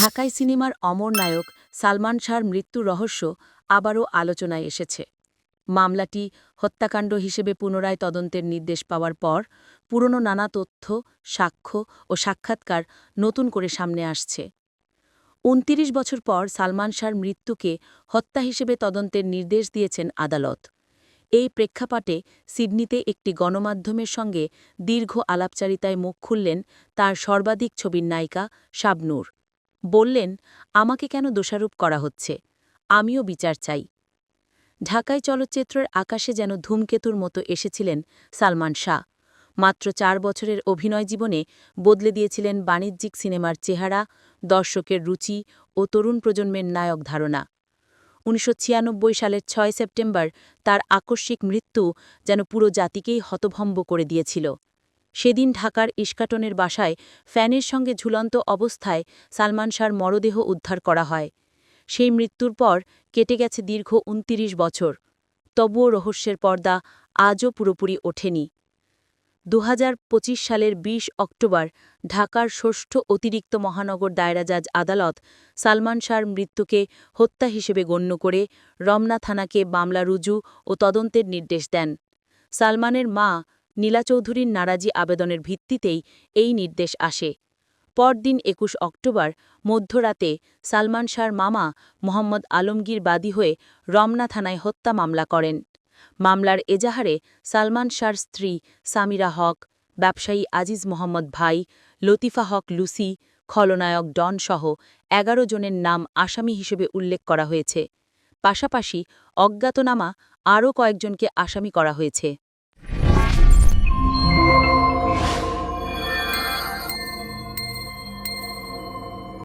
ঢাকাই সিনেমার অমর নায়ক সালমান শাহর মৃত্যু রহস্য আবারও আলোচনায় এসেছে। মামলাটি হত্যাকাণ্ড হিসেবে পুনরায় তদন্তের নির্দেশ পাওয়ার পর পুরনো নানা তথ্য, সাক্ষ্য ও সাক্ষাৎকার নতুন করে সামনে আসছে। উনতিরিশ বছর পর সালমান শাহর মৃত্যুকে হত্যা হিসেবে তদন্তের নির্দেশ দিয়েছেন আদালত। এই প্রেক্ষাপটে সিডনিতে একটি গণমাধ্যমের সঙ্গে দীর্ঘ আলাপচারিতায় মুখ খুললেন তার সর্বাধিক ছবির নায়িকা শাবনূর। বললেন, আমাকে কেন দোষারোপ করা হচ্ছে? আমিও বিচার চাই। ঢাকায় চলচ্চিত্রের আকাশে যেন ধূমকেতুর মতো এসেছিলেন সালমান শাহ। মাত্র চার বছরের অভিনয় জীবনে বদলে দিয়েছিলেন বাণিজ্যিক সিনেমার চেহারা, দর্শকের রুচি ও তরুণ প্রজন্মের নায়ক ধারণা। উনিশশো ছিয়ানব্বই সালের ছয় সেপ্টেম্বর তার আকস্মিক মৃত্যু যেন পুরো জাতিকেই হতভম্ব করে দিয়েছিল। সেদিন ঢাকার ইস্কাটনের বাসায় ফ্যানের সঙ্গে ঝুলন্ত অবস্থায় সালমান শাহর মরদেহ উদ্ধার করা হয়। সেই মৃত্যুর পর কেটে গেছে দীর্ঘ উনতিরিশ বছর। তবুও রহস্যের পর্দা আজও পুরোপুরি ওঠেনি। দু হাজার পঁচিশ সালের ২০ অক্টোবর ঢাকার ষষ্ঠ অতিরিক্ত মহানগর দায়রাজাজ আদালত সালমান শাহর মৃত্যুকে হত্যা হিসেবে গণ্য করে রমনা থানাকে মামলা রুজু ও তদন্তের নির্দেশ দেন। সালমানের মা নীলা চৌধুরীর নারাজি আবেদনের ভিত্তিতেই এই নির্দেশ আসে। পরদিন একুশ অক্টোবর, মধ্যরাতে সালমান শাহর মামা মোহাম্মদ আলমগীর বাদী হয়ে রমনা থানায় হত্যা মামলা করেন। মামলার এজাহারে সালমান শাহর স্ত্রী সামিরা হক, ব্যবসায়ী আজিজ মোহাম্মদ ভাই, লতিফা হক লুসি, খলনায়ক ডন সহ এগারো জনের নাম আসামি হিসেবে উল্লেখ করা হয়েছে। পাশাপাশি অজ্ঞাতনামা আরও কয়েকজনকে আসামি করা হয়েছে।